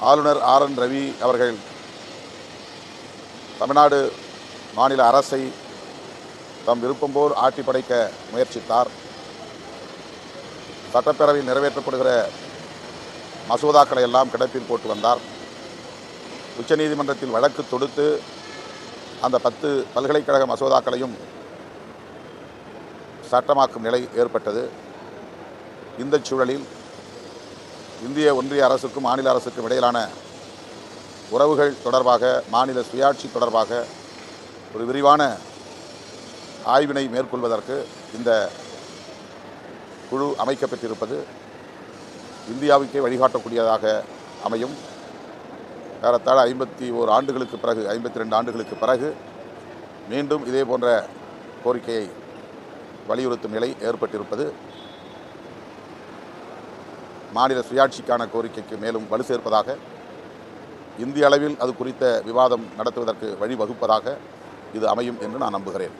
ஆளுநர் R N Ravi அவர்கள் தமிழ்நாடு மாநில அரசை தம் விருப்பம் போல் ஆட்டி படைக்க முயற்சித்தார். சட்டப்பேரவையில் நிறைவேற்றப்படுகிற மசோதாக்களை எல்லாம் கிடப்பில் போட்டு வந்தார். உச்சநீதிமன்றத்தில் வழக்கு தொடுத்து அந்த பத்து பல்கலைக்கழக மசோதாக்களையும் சட்டமாக்கும் நிலை ஏற்பட்டது. இந்த சூழலில் இந்திய ஒன்றிய அரசுக்கும் மாநில அரசுக்கும் இடையிலான உறவுகள் தொடர்பாக மாநில சுயாட்சி தொடர்பாக ஒரு விரிவான ஆய்வினை மேற்கொள்வதற்கு இந்த குழு அமைக்கப்பட்டிருப்பது இந்தியாவுக்கே வழிகாட்டக்கூடியதாக அமையும். ஏறத்தாழ ஐம்பத்தி ஓர் ஆண்டுகளுக்கு பிறகு ஐம்பத்தி ரெண்டு ஆண்டுகளுக்கு பிறகு மீண்டும் இதே போன்ற கோரிக்கையை வலியுறுத்தும் நிலை ஏற்பட்டிருப்பது. மாநில சுயாட்சிக்கான கோரிக்கைக்கு மேலும் வலு சேர்ப்பதாக இந்திய அளவில் அது குறித்த விவாதம் நடத்துவதற்கு வழிவகுப்பதாக இது அமையும் என்று நான் நம்புகிறேன்.